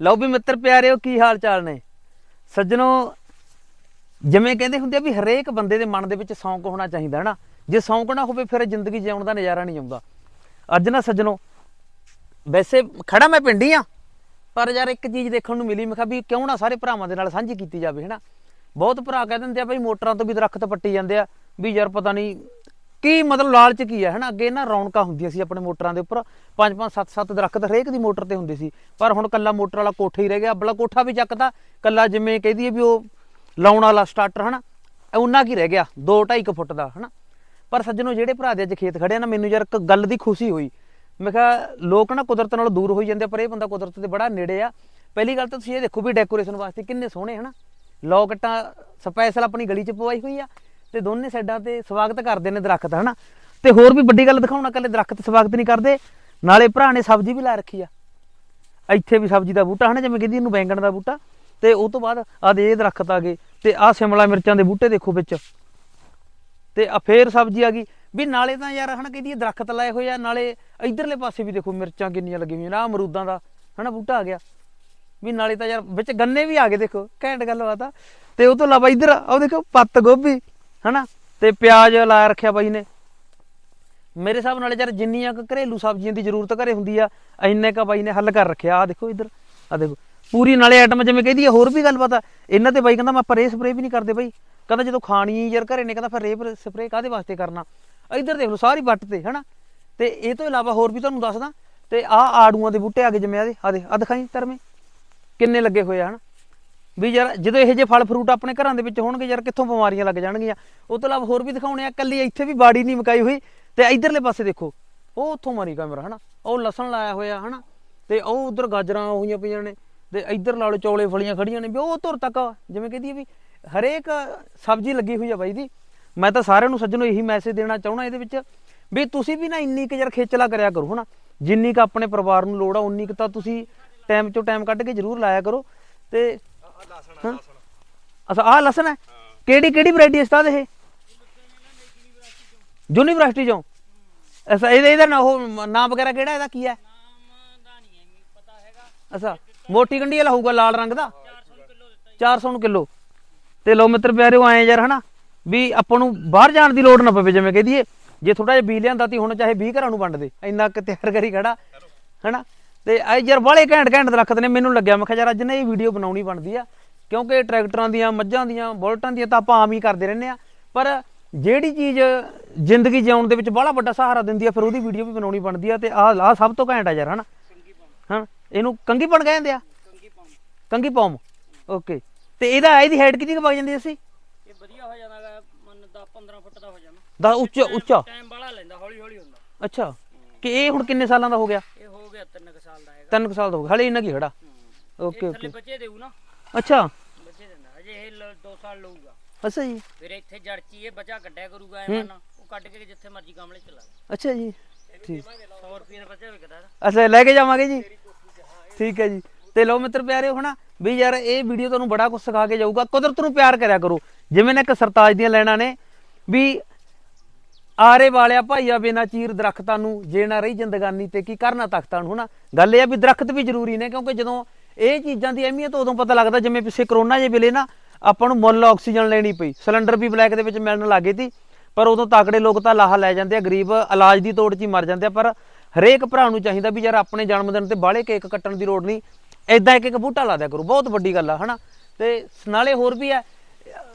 ਲਓ ਵੀ ਮਿੱਤਰ ਪਿਆਰਿਓ, ਕੀ ਹਾਲ ਚਾਲ ਨੇ? ਸੱਜਣੋ, ਜਿਵੇਂ ਕਹਿੰਦੇ ਹੁੰਦੇ ਆ ਵੀ ਹਰੇਕ ਬੰਦੇ ਦੇ ਮਨ ਦੇ ਵਿੱਚ ਸ਼ੌਂਕ ਹੋਣਾ ਚਾਹੀਦਾ ਹੈ ਨਾ। ਜੇ ਸ਼ੌਂਕ ਨਾ ਹੋਵੇ, ਫਿਰ ਜ਼ਿੰਦਗੀ ਜਿਉਣ ਦਾ ਨਜ਼ਾਰਾ ਨਹੀਂ ਆਉਂਦਾ। ਅੱਜ ਨਾ ਸੱਜਣੋ, ਵੈਸੇ ਖੜਾ ਮੈਂ ਪਿੰਡੀ ਆ, ਪਰ ਯਾਰ ਇੱਕ ਚੀਜ਼ ਦੇਖਣ ਨੂੰ ਮਿਲੀ, ਮੈਂ ਕਿਹਾ ਵੀ ਕਿਉਂ ਨਾ ਸਾਰੇ ਭਰਾਵਾਂ ਦੇ ਨਾਲ ਸਾਂਝੀ ਕੀਤੀ ਜਾਵੇ ਹੈਨਾ ਬਹੁਤ ਭਰਾ ਕਹਿ ਦਿੰਦੇ ਆ ਬਈ ਮੋਟਰਾਂ ਤੋਂ ਵੀ ਦਰਖਤ ਪੱਟੀ ਜਾਂਦੇ ਆ, ਵੀ ਯਾਰ ਪਤਾ ਨਹੀਂ ਕੀ ਮਤਲਬ ਲਾਲਚ ਕੀ ਹੈ ਹੈਨਾ? ਅੱਗੇ ਨਾ ਰੌਣਕਾਂ ਹੁੰਦੀਆਂ ਸੀ ਆਪਣੇ ਮੋਟਰਾਂ ਦੇ ਉੱਪਰ। ਪੰਜ ਪੰਜ ਸੱਤ ਸੱਤ ਦਰਖਤ ਹਰੇਕ ਦੀ ਮੋਟਰ ਤੇ ਹੁੰਦੇ ਸੀ। ਪਰ ਹੁਣ ਕੱਲਾ ਮੋਟਰ ਵਾਲਾ ਕੋਠਾ ਹੀ ਰਹਿ ਗਿਆ। ਅੱਬਲਾ ਕੋਠਾ ਵੀ ਚੱਕਦਾ। ਕੱਲਾ ਜਿਵੇਂ ਕਹਿ ਦਈਏ ਵੀ ਉਹ ਲਾਉਣ ਵਾਲਾ ਸਟਾਰਟਰ ਹਨਾ? ਉਹਨਾਂ ਕੀ ਰਹਿ ਗਿਆ? 2 2.5 ਫੁੱਟ ਦਾ ਹਨਾ? ਪਰ ਸੱਜਣੋ ਜਿਹੜੇ ਭਰਾ ਦੇ ਅੱਜ ਖੇਤ ਖੜੇ ਨਾ ਮੈਨੂੰ ਯਾਰ ਇੱਕ ਗੱਲ ਦੀ ਖੁਸ਼ੀ ਹੋਈ। ਮੈਂ ਕਿਹਾ ਲੋਕ ਨਾ ਕੁਦਰਤ ਨਾਲੋਂ ਦੂਰ ਹੋਈ ਜਾਂਦੇ ਆ, ਪਰ ਇਹ ਬੰਦਾ ਕੁਦਰਤ ਦੇ ਬੜਾ ਨੇੜੇ ਆ। ਪਹਿਲੀ ਗੱਲ ਤਾਂ ਤੁਸੀਂ ਇਹ ਦੇਖੋ ਵੀ ਡੈਕੋਰੇਸ਼ਨ ਵਾਸਤੇ ਕਿੰਨੇ ਸੋਹਣੇ ਹਨਾ? ਲੋਕਟਾਂ ਸਪੈਸ਼ਲ ਆਪਣੀ ਗਲੀ 'ਚ ਪਵਾਈ ਹੋਈ ਆ। ਤੇ ਦੋਨੇ ਸਾਈਡਾਂ ਤੇ ਸਵਾਗਤ ਕਰਦੇ ਨੇ ਦਰਖਤ, ਹਨਾ? ਤੇ ਹੋਰ ਵੀ ਵੱਡੀ ਗੱਲ ਦਿਖਾਉਣਾ ਕੱਲੇ ਦਰਖਤ ਸਵਾਗਤ ਨਹੀਂ ਕਰਦੇ। ਨਾਲੇ ਭਰਾ ਨੇ ਸਬਜ਼ੀ ਵੀ ਲਾ ਰੱਖੀ ਆ। ਇੱਥੇ ਵੀ ਸਬਜ਼ੀ ਦਾ ਬੂਟਾ, ਹਨਾ? ਜਿਵੇਂ ਕਹਿੰਦੀ, ਇਹਨੂੰ ਬੈਂਗਣ ਦਾ ਬੂਟਾ। ਤੇ ਉਹ ਤੋਂ ਬਾਅਦ ਆ ਦੇ ਇਹ ਦਰਖਤ ਆ ਗਏ। ਤੇ ਆ ਸ਼ਿਮਲਾ ਮਿਰਚਾਂ ਦੇ ਬੂਟੇ ਦੇਖੋ ਵਿੱਚ। ਤੇ ਆ ਫੇਰ ਸਬਜ਼ੀ ਆ ਗਈ। ਵੀ ਨਾਲੇ ਤਾਂ ਯਾਰ, ਹਨਾ, ਕਹਿੰਦੀ, ਇਹ ਦਰਖਤ ਲਾਏ ਹੋਏ ਆ। ਨਾਲੇ ਇਧਰਲੇ ਪਾਸੇ ਵੀ ਦੇਖੋ ਮਿਰਚਾਂ ਕਿੰਨੀਆਂ ਲੱਗੀਆਂ ਹੋਈਆਂ ਨੇ। ਆ ਅਮਰੂਦਾਂ ਦਾ, ਹਨਾ, ਬੂਟਾ ਆ ਗਿਆ। ਵੀ ਨਾਲੇ ਤਾਂ ਯਾਰ, ਵਿੱਚ ਗੰਨੇ ਵੀ ਆ ਗਏ, ਦੇਖੋ। ਘੈਂਟ ਗੱਲ ਬਾਤ ਆ। ਤੇ ਉਹ ਤੋਂ ਇਲਾਵਾ ਇਧਰ ਉਹ ਦੇਖੋ, ਪੱਤ ਗੋਭੀ। ਹਨਾ? ਤੇ ਪਿਆਜ਼ ਲਾ ਰੱਖਿਆ ਬਾਈ ਨੇ। ਮੇਰੇ ਹਿਸਾਬ ਨਾਲ ਯਾਰ ਜਿੰਨੀਆਂ ਕੁ ਘਰੇਲੂ ਸਬਜ਼ੀਆਂ ਦੀ ਜ਼ਰੂਰਤ ਘਰੇ ਹੁੰਦੀ ਆ, ਇੰਨੇ ਕਾ ਬਾਈ ਨੇ ਹੱਲ ਕਰ ਰੱਖਿਆ। ਆ ਦੇਖੋ ਇੱਧਰ ਆ ਦੇਖੋ। ਪੂਰੀ ਨਾਲੇ ਆਈਟਮ ਜਿਵੇਂ ਕਹਿੰਦੀ ਆ, ਹੋਰ ਵੀ ਗੱਲਬਾਤ ਆ ਇਹਨਾਂ ਤੇ ਬਾਈ ਕਹਿੰਦਾ ਮੈਂ ਪਰੇ ਸਪਰੇ ਵੀ ਨਹੀਂ ਕਰਦੇ ਬਾਈ। ਕਹਿੰਦਾ ਜਦੋਂ ਖਾਣੀ ਯਾਰ ਘਰੇ ਨੇ, ਕਹਿੰਦਾ ਫਿਰ ਰੇ ਸਪਰੇ ਕਾਦੇ ਵਾਸਤੇ ਕਰਨਾ? ਇੱਧਰ ਦੇਖ ਲਓ ਸਾਰੀ ਵੱਟ ਤੇ, ਹਨਾ? ਤੇ ਇਹ ਤੋਂ ਇਲਾਵਾ ਹੋਰ ਵੀ ਤੁਹਾਨੂੰ ਦੱਸਦਾ। ਤੇ ਆ ਆੜੂਆਂ ਦੇ ਬੂਟੇ ਆ ਗਏ ਜਿਵੇਂ ਆ ਦੇ ਆ ਦੇ ਆ ਦਿਖਾਈ ਤਰਵੇਂ। ਕਿੰਨੇ ਲੱਗੇ ਹੋਏ ਆ, ਹਨਾ? ਵੀ ਯਾਰ ਜਦੋਂ ਇਹੋ ਜਿਹੇ ਫਲ ਫਰੂਟ ਆਪਣੇ ਘਰਾਂ ਦੇ ਵਿੱਚ ਹੋਣਗੇ ਯਾਰ ਕਿੱਥੋਂ ਬਿਮਾਰੀਆਂ ਲੱਗ ਜਾਣਗੀਆਂ। ਉਹ ਤੋਂ ਇਲਾਵਾ ਹੋਰ ਵੀ ਦਿਖਾਉਣੇ ਆ ਕੱਲੀ ਇੱਥੇ ਵੀ ਬਾੜੀ ਨਹੀਂ ਮਕਾਈ ਹੋਈ ਤੇ ਇਧਰਲੇ ਪਾਸੇ ਦੇਖੋ, ਉਹ ਉੱਥੋਂ ਮਾਰੀ ਕੈਮਰਾ, ਹਨਾ? ਉਹ ਲਸਣ ਲਾਇਆ ਹੋਇਆ, ਹਨਾ? ਤੇ ਉਹ ਉਧਰ ਗਾਜਰਾਂ ਹੋਈਆਂ ਪਈਆਂ ਨੇ ਤੇ ਇਧਰ ਲਾ ਲਓ ਚੌਲੇ ਫਲੀਆਂ ਖੜੀਆਂ ਨੇ ਵੀ ਉਹ ਧੁਰ ਤੱਕ ਜਿਵੇਂ ਕਹਿੰਦੀ ਆ ਵੀ ਹਰੇਕ ਸਬਜ਼ੀ ਲੱਗੀ ਹੋਈ ਆ ਬਾਈ ਦੀ। ਮੈਂ ਤਾਂ ਸਾਰਿਆਂ ਨੂੰ ਸੱਜਣੋ ਇਹੀ ਮੈਸੇਜ ਦੇਣਾ ਚਾਹੁੰਦਾ ਇਹਦੇ ਵਿੱਚ ਵੀ ਤੁਸੀਂ ਵੀ ਨਾ ਇੰਨੀ ਕੁ ਯਾਰ ਖੇਚਲਾ ਕਰਿਆ ਕਰੋ, ਹਨਾ? ਜਿੰਨੀ ਕੁ ਆਪਣੇ ਪਰਿਵਾਰ ਨੂੰ ਲੋੜ ਆ, ਉਨੀ ਕੁ ਤਾਂ ਤੁਸੀਂ ਟਾਈਮ ਚੋਂ ਟਾਈਮ ਕੱਢ ਕੇ ਜ਼ਰੂਰ ਲਾਇਆ ਕਰੋ। ਤੇ ਹਾਂ? ਅੱਛਾ, ਆਹ ਲਸਣ ਹੈ? ਕਿਹੜੀ ਕਿਹੜੀ ਵੈਰਾਈਟੀ ਹੈ ਉਸਤਾਦ ਇਹ? ਯੂਨੀਵਰਸਿਟੀ ਚੋਂ? ਅੱਛਾ ਇਹਦਾ ਇਹਦਾ ਨਾ ਉਹ ਨਾਮ ਵਗੈਰਾ ਕਿਹੜਾ ਇਹਦਾ? ਕੀ ਹੈ? ਅੱਛਾ, ਮੋਟੀ ਗੰਢੀ ਵਾਲਾ ਹੋਊਗਾ ਲਾਲ ਰੰਗ ਦਾ? 400 ਨੂੰ ਕਿਲੋ। ਤੇ ਲੋ ਮਿੱਤਰ ਪਿਆਰਿਓ ਆਏ ਯਾਰ, ਹਨਾ? ਵੀ ਆਪਾਂ ਨੂੰ ਬਾਹਰ ਜਾਣ ਦੀ ਲੋੜ ਨਾ ਪਵੇ, ਜਿਵੇਂ ਕਹਿ ਜੇ ਥੋੜਾ ਜਿਹਾ ਬੀ ਲਿਆਂਦਾ ਤੀ, ਹੁਣ ਚਾਹੇ 20 ਘਰਾਂ ਨੂੰ ਵੰਡ ਦੇ। ਇੰਨਾ ਕੁ ਤਿਆਰ ਕਰੀ ਖੜਾ, ਹਨਾ? ਤੇ ਆ ਯਾਰ ਬਾਲੇ ਘੈਂਟ ਘੈਂਟ ਦਰਖਤ ਨੇ ਮੈਨੂੰ ਲੱਗਿਆ ਮੈਂ ਕਿਹਾ ਯਾਰ ਅੱਜ ਨਾ ਇਹ ਵੀਡੀਓ ਬਣਾਉਣੀ ਬਣਦੀ ਆ। ਕਿਉਂਕਿ ਟਰੈਕਟਰਾਂ ਦੀਆਂ ਮੱਝਾਂ ਦੀਆਂ ਬੁਲਟਾਂ ਦੀਆਂ ਤਾਂ ਆਪਾਂ ਆਮ ਹੀ ਕਰਦੇ ਰਹਿੰਦੇ ਆ। ਪਰ ਜਿਹੜੀ ਚੀਜ਼ ਜ਼ਿੰਦਗੀ ਜਿਉਣ ਦੇ ਵਿੱਚ ਬੜਾ ਵੱਡਾ ਸਹਾਰਾ ਦਿੰਦੀ ਆ ਫਿਰ ਉਹਦੀ ਵੀਡੀਓ ਵੀ ਬਣਾਉਣੀ ਬਣਦੀ ਆ ਤੇ ਆਹ ਆਹ ਸਭ ਤੋਂ ਘੈਂਟ ਆ ਯਾਰ ਹਨਾ? ਹਾਂ ਇਹਨੂੰ ਕੰਗੀ ਪਣ ਕਹਿੰਦੇ ਆ? ਕੰਗੀ ਪੌਮ ਓਕੇ। ਤੇ ਇਹਦਾ ਇਹਦੀ ਹਾਈਟ ਕਿੰਨੀ ਕੁ ਵਗ ਜਾਂਦੀ ਅਸੀਂ ਇਹ ਵਧੀਆ ਹੋ ਜਾਂਦਾ ਗਾ, ਮੰਨ ਦਾ 15 ਫੁੱਟ ਦਾ ਹੋ ਜਾਣਾ ਦਾ ਉੱਚਾ ਉੱਚਾ। ਟਾਈਮ ਬੜਾ ਲੈਂਦਾ ਹੌਲੀ ਹੌਲੀ ਹੁੰਦਾ। ਅੱਛਾ। ਕਿ ਇਹ ਹੁਣ ਕਿੰਨੇ ਸਾਲਾਂ ਦਾ ਹੋ ਗਿਆ? ਇਹ ਗਿਆ 3 ਸਾਲ ਦਾ ਹੈਗਾ। ਤਿੰਨ ਕੁ ਸਾਲ ਦਾ ਹੋ ਗਿਆ ਹਲੇ ਇੰਨਾ ਕੀ ਖੜਾ? ਓਕੇ ਥੱਲੇ ਓਕੇ। ਬੱਚੇ ਦੇਊ ਨਾ। ਅੱਛਾ। ਬੱਚੇ ਦਿੰਦਾ ਹਜੇ ਇਹ 2 ਸਾਲ ਲਊਗਾ। ਅੱਛਾ ਜੀ। ਫਿਰ ਇੱਥੇ ਜੜ ਚ ਹੀ ਇਹ ਬੱਚਾ ਕੱਢਿਆ ਕਰੂਗਾ ਐ ਮੰਨ ਉਹ ਕੱਢ ਕੇ ਜਿੱਥੇ ਮਰਜ਼ੀ ਗਮਲੇ ਚ ਲਾ ਦੇ ਅੱਛਾ ਜੀ। ਠੀਕ। 100 ਰੁਪਏ ਦਾ ਬੱਚਾ ਵਿਕਦਾ ਇਹਦਾ। ਅੱਛਾ ਲੈ ਕੇ ਜਾਵਾਂਗੇ ਜੀ। ਠੀਕ ਹੈ ਜੀ। ਤੇ ਲੋ ਮਿੱਤਰ ਪਿਆਰੇ ਹੋਣਾ ਵੀ ਯਾਰ ਇਹ ਵੀਡੀਓ ਤੁਹਾਨੂੰ ਬੜਾ ਕੁਝ ਸਿਖਾ ਕੇ ਜਾਊਗਾ। ਕੁਦਰਤ ਨੂੰ ਪਿਆਰ ਕਰਿਆ ਕਰੋ। ਜਿਵੇਂ ਨਾ ਇੱਕ ਸਰਤਾਜ ਦੀਆਂ ਲੈਣਾ ਨੇ ਵੀ ਆਰੇ ਵਾਲਿਆ ਭਾਈਆ ਬਿਨਾ ਚੀਰ ਦਰਖਤਾਂ ਨੂੰ ਜੇ ਨਾ ਰਹੀ ਜ਼ਿੰਦਗਾਨੀ ਤੇ ਕੀ ਕਰਨਾ ਤਖਤਾਂ ਨੂੰ, ਹਨਾ? ਗੱਲ ਇਹ ਆ ਵੀ ਦਰਖਤ ਵੀ ਜ਼ਰੂਰੀ ਨੇ, ਕਿਉਂਕਿ ਜਦੋਂ ਇਹ ਚੀਜ਼ਾਂ ਦੀ ਅਹਿਮੀਅਤ, ਉਦੋਂ ਪਤਾ ਲੱਗਦਾ ਜਿਵੇਂ ਪਿੱਛੇ ਕਰੋਨਾ ਜੇ ਵੇਲੇ ਨਾ, ਆਪਾਂ ਨੂੰ ਮੁੱਲ ਆਕਸੀਜਨ ਲੈਣੀ ਪਈ। ਸਿਲੰਡਰ ਵੀ ਬਲੈਕ ਦੇ ਵਿੱਚ ਮਿਲਣ ਲੱਗੇ ਸੀ, ਪਰ ਉਦੋਂ ਤਾਕੜੇ ਲੋਕ ਤਾਂ ਲਾਹਾ ਲੈ ਜਾਂਦੇ ਆ, ਗਰੀਬ ਇਲਾਜ ਦੀ ਤੋੜ 'ਚ ਹੀ ਮਰ ਜਾਂਦੇ ਆ, ਪਰ ਹਰੇਕ ਭਰਾ ਨੂੰ ਚਾਹੀਦਾ ਵੀ ਯਾਰ ਆਪਣੇ ਜਨਮ ਦਿਨ ਤੇ ਬਾਹਲੇ ਕੇਕ ਕੱਟਣ ਦੀ ਲੋੜ ਨਹੀਂ ਐਦਾਂ ਇੱਕ ਇੱਕ ਬੂਟਾ ਲਾ ਦਿਆ ਕਰੋ, ਬਹੁਤ ਵੱਡੀ ਗੱਲ ਆ, ਹਨਾ? ਤੇ ਨਾਲੇ ਹੋਰ ਵੀ ਆ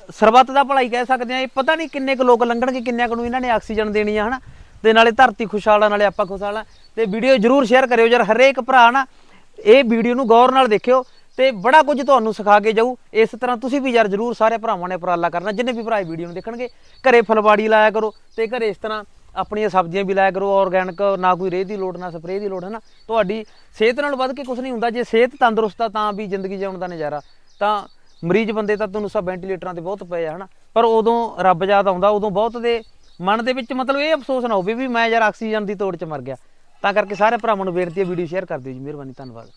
ਸਰਬੱਤ ਦਾ ਭਲਾਈ ਕਹਿ ਸਕਦੇ ਆ ਇਹ ਪਤਾ ਨਹੀਂ ਕਿੰਨੇ ਕੁ ਲੋਕ ਲੰਘਣਗੇ, ਕਿੰਨਿਆਂ ਕੁ ਨੂੰ ਇਹਨਾਂ ਨੇ ਆਕਸੀਜਨ ਦੇਣੀ ਆ, ਹਨਾ? ਤੇ ਨਾਲੇ ਧਰਤੀ ਖੁਸ਼ਹਾਲ ਆ, ਨਾਲੇ ਆਪਾਂ ਖੁਸ਼ਹਾਲ ਆ। ਤੇ ਵੀਡੀਓ ਜਰੂਰ ਸ਼ੇਅਰ ਕਰਿਓ, ਯਾਰ ਹਰੇਕ ਭਰਾ ਨਾ ਇਹ ਵੀਡੀਓ ਨੂੰ ਗੌਰ ਨਾਲ ਦੇਖਿਓ ਤੇ ਬੜਾ ਕੁਝ ਤੁਹਾਨੂੰ ਸਿਖਾ ਕੇ ਜਾਊ। ਇਸ ਤਰ੍ਹਾਂ ਤੁਸੀਂ ਵੀ ਯਾਰ ਜਰੂਰ ਸਾਰੇ ਭਰਾਵਾਂ ਨੇ ਉਪਰਾਲਾ ਕਰਨਾ, ਜਿੰਨੇ ਵੀ ਭਰਾ ਇਹ ਵੀਡੀਓ ਨੂੰ ਦੇਖਣਗੇ, ਘਰੇ ਫਲਵਾੜੀ ਲਾਇਆ ਕਰੋ ਤੇ ਘਰੇ ਇਸ ਤਰ੍ਹਾਂ ਆਪਣੀਆਂ ਸਬਜ਼ੀਆਂ ਵੀ ਲਾਇਆ ਕਰੋ ਆਰਗੈਨਿਕ ਨਾ ਕੋਈ ਰੇਹ ਦੀ ਲੋੜ, ਨਾ ਸਪਰੇਅ ਦੀ ਲੋੜ ਹੈ ਨਾ ਤੁਹਾਡੀ ਸਿਹਤ ਨਾਲ ਵੱਧ ਕੇ ਕੁਝ ਨਹੀਂ ਹੁੰਦਾ। ਜੇ ਸਿਹਤ ਤੰਦਰੁਸਤ ਆ ਤਾਂ ਵੀ ਜ਼ਿੰਦਗੀ ਜਿਉਣ ਦਾ ਨਜ਼ਾਰਾ। ਤਾਂ ਮਰੀਜ਼ ਬੰਦੇ ਤਾਂ ਤੁਹਾਨੂੰ ਸਭ ਵੈਂਟੀਲੇਟਰਾਂ ਤੇ ਬਹੁਤ ਪਏ ਆ, ਹਨਾ? ਪਰ ਉਦੋਂ ਰੱਬ ਯਾਦ ਆਉਂਦਾ, ਉਦੋਂ ਬਹੁਤ ਦੇ ਮਨ ਦੇ ਵਿੱਚ ਮਤਲਬ ਇਹ ਅਫਸੋਸ ਨਾ ਹੋਵੇ ਵੀ ਮੈਂ ਯਾਰ ਆਕਸੀਜਨ ਦੀ ਤੋੜ 'ਚ ਮਰ ਗਿਆ। ਤਾਂ ਕਰਕੇ ਸਾਰੇ ਭਰਾਵਾਂ ਨੂੰ ਬੇਨਤੀ ਹੈ ਵੀਡੀਓ ਸ਼ੇਅਰ ਕਰ ਦਿਓ ਜੀ, ਮਿਹਰਬਾਨੀ, ਧੰਨਵਾਦ।